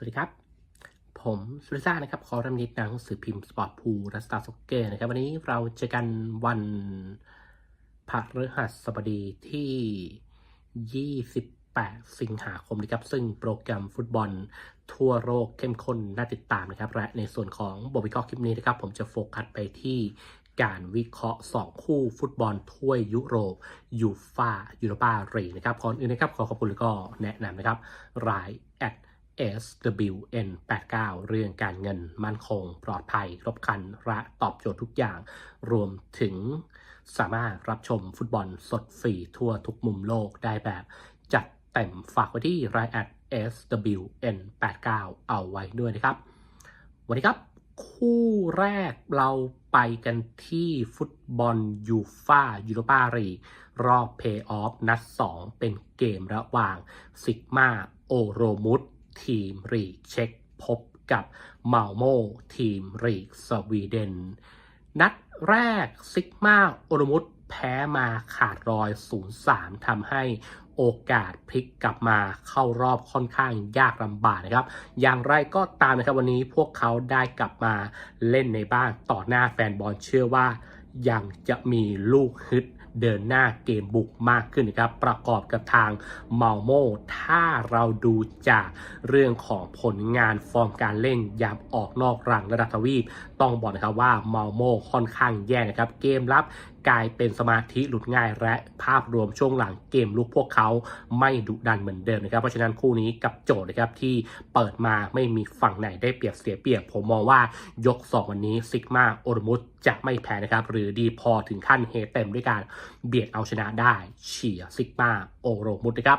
วัสดีครับ ผมสุริซ่านะครับ คอรัมนิดหนังสือพิมพ์สปอร์ตพูรัสตาซ็อกเกอร์นะครับ วันนี้เราเจอกันวันพฤหัสบดีที่ 28 สิงหาคมนะครับ ซึ่งโปรแกรมฟุตบอลทั่วโลกเข้มข้นน่าติดตามนะครับ และในส่วนของบทวิเคราะห์คลิปนี้นะครับ ผมจะโฟกัสไปที่การวิเคราะห์ 2 คู่ฟุตบอลถ้วยยุโรปยูฟายูโรปารีนะครับก่อนอื่นนะครับ ขอขอบคุณแล้วก็แนะนำนะครับรายแอด SWN89 เรื่องการเงินมั่นคง ปลอดภัยครบคันและตอบโจทย์ทุกอย่าง รวมถึงสามารถรับชมฟุตบอลสดฟรีทั่วทุกมุมโลกได้แบบ จัดเต็มฝากไว้ที่รายแอด SWN89 เอาไว้ด้วยนะครับ วันนี้ครับ คู่แรกเราไปกันที่ฟุตบอลยูฟายูโรปารีรอบเพย์ออฟนัด 2 เป็นเกมระหว่างซิกมาโอโรมุต ทีมรีกเช็กพบกับเมาโมทีมรีกสวีเดน นัดแรกซิกมาโอโรมุตแพ้มาขาดรอย 0-3ทำให้โอกาสพลิกกลับมาเข้ารอบค่อนข้างยากลำบากนะครับ อย่างไรก็ตามนะครับวันนี้พวกเขาได้กลับมาเล่นในบ้านต่อหน้าแฟนบอลเชื่อว่ายังจะมีลูกฮึด เดินหน้าเกมบุกมากขึ้นนะครับประกอบกับทางเมาโมถ้าเราดูจากเรื่องของผลงานฟอร์มการเล่นยามออกนอกรังระดับทวีป ต้องบอกนะครับว่าเมาโมค่อนข้างแย่นะครับเกมรับ กลายเป็นสมาธิหลุดง่าย และภาพรวมช่วงหลังเกมลุกพวกเขาไม่ดุดันเหมือนเดิมนะครับ เพราะฉะนั้นคู่นี้กับโจทย์นะครับที่เปิดมาไม่มีฝั่งไหนได้เปรียบเสียเปรียบ ผมมองว่ายก 2 วันนี้ซิกมาโอรมุตจะไม่แพ้นะครับ หรือดีพอถึงขั้นเฮเต็มด้วยการเบียดเอาชนะได้เฉียซิกมาโอรมุตนะครับ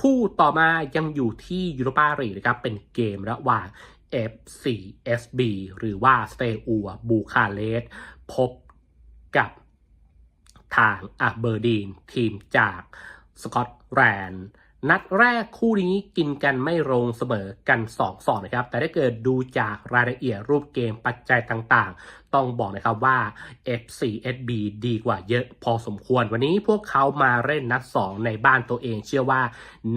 คู่ต่อมายังอยู่ที่ยูโรปาลีนะครับเป็นเกมระหว่าง F4SB หรือว่าสเตอูบูคาเลสพบกับ ทางอาเบอร์ดีนทีมจากสกอตแลนด์ นัดแรกคู่นี้กินกันไม่ลงเสมอกัน2อสองนะครับ แต่ถ้าเกิดดูจากรายละเอียดรูปเกมปัจจัยต่างๆ ต้องบอกนะครับว่า F4SB ดีกว่าเยอะพอสมควร วันนี้พวกเขามาเล่นนัด 2 ในบ้านตัวเอง เชื่อว่า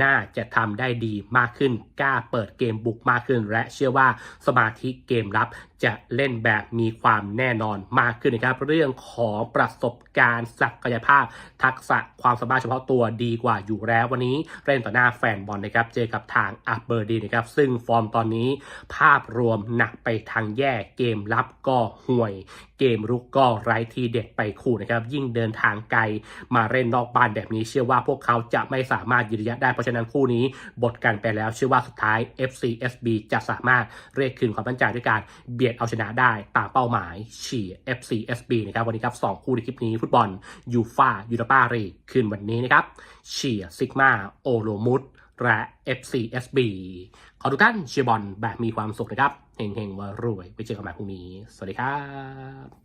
น่าจะทำได้ดีมากขึ้น กล้าเปิดเกมบุกมากขึ้น และเชื่อว่าสมาธิเกมรับจะเล่นแบบมีความแน่นอนมากขึ้นนะครับ เรื่องของประสบการณ์ศักยภาพ ทักษะความสามารถเฉพาะตัวดีกว่าอยู่แล้ววันนี้เล่นต่อหน้าแฟนบอลนะครับเจอกับทางอับเบอร์ดีนะครับซึ่งฟอร์มตอนนี้ภาพรวมหนักไปทางแย่เกมรับก็ห่วย เกมรุกก็ไร้ทีเด็ดไปคู่นะครับยิ่งเดินทางไกลมาเล่นนอกบ้านแบบนี้เชื่อว่าพวกเขาจะไม่สามารถยืนระยะได้เพราะฉะนั้นคู่นี้บทกันไปแล้วเชื่อว่าสุดท้าย FCSB จะสามารถเรียกคืนความมั่นใจด้วยการเบียดเอาชนะได้ตามเป้าหมายเฉีย FCSB นะครับวันนี้ครับ2คู่ในคลิปนี้ฟุตบอลยูฟายูโรปารีคืนวันนี้นะครับเฉียซิกมาโอโลมุดและ FCSB ขอทุกท่านเชียร์บอลแบบมีความสุขนะครับ เฮงๆว่ารวย ไปเจอกันใหม่พรุ่งนี้ สวัสดีครับ